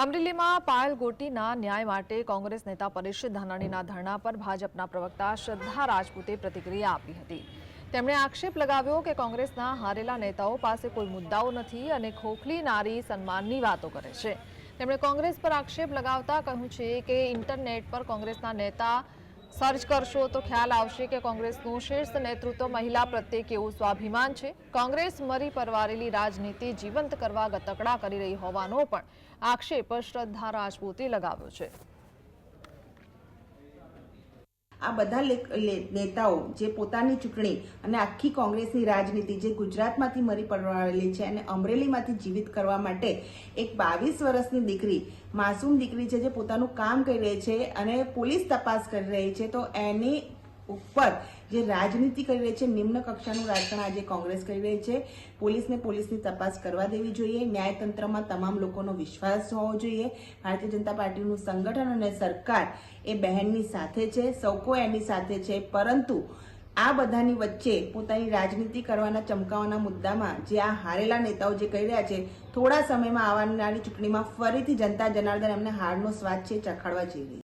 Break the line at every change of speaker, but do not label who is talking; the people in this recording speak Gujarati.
અમરેલીમાં પાયલ ગોટીના ન્યાય માટે કોંગ્રેસ નેતા પરેશ ધાનાણીના ધરણા પર ભાજપના પ્રવક્તા શ્રદ્ધા રાજપૂતે પ્રતિક્રિયા આપી હતી. તેમણે આક્ષેપ લગાવ્યો કે કોંગ્રેસના હારેલા નેતાઓ પાસે કોઈ મુદ્દાઓ નથી અને ખોખલી નારી સન્માનની વાતો કરે છે. તેમણે કોંગ્રેસ પર આક્ષેપ લગાવતા કહ્યું છે કે ઇન્ટરનેટ પર કોંગ્રેસના નેતા સર્ચ કરશો તો ખ્યાલ આવશે કે કોંગ્રેસનું શીર્ષ નેતૃત્વ મહિલા પ્રત્યે કેવું સ્વાભિમાન છે. કોંગ્રેસ મરી પરવારેલી રાજનીતિ જીવંત કરવા ગતકડા કરી રહી હોવાનો પણ આક્ષેપ શ્રદ્ધા રાજપૂતે લગાવ્યો છે.
આ બધા નેતાઓ જે પોતાની ચૂંટણી અને આખી કોંગ્રેસની રાજનીતિ જે ગુજરાતમાંથી મરી પડવાયેલી છે અને અમરેલીમાંથી જીવિત કરવા માટે એક બાવીસ વર્ષની દીકરી, માસૂમ દીકરી છે, જે પોતાનું કામ કરી રહી છે અને પોલીસ તપાસ કરી રહી છે, તો એની ઉપર જે રાજનીતિ કરી રહી છે, નિમ્ન કક્ષાનું રાજકારણ આજે કોંગ્રેસ કરી રહી છે. પોલીસને પોલીસની તપાસ કરવા દેવી જોઈએ. ન્યાયતંત્રમાં તમામ લોકોનો વિશ્વાસ હોવો જોઈએ. ભારતીય જનતા પાર્ટીનું સંગઠન અને સરકાર એ બહેનની સાથે છે, સૌ કોઈ એની સાથે છે. પરંતુ આ બધાની વચ્ચે પોતાની રાજનીતિ કરવાના ચમકાવાના મુદ્દામાં જે આ હારેલા નેતાઓ જે કહી રહ્યા છે, થોડા સમયમાં આવનારી ચૂંટણીમાં ફરીથી જનતા જનાર્દન એમને હારનો સ્વાદ છે, ચખાડવા જઈ રહી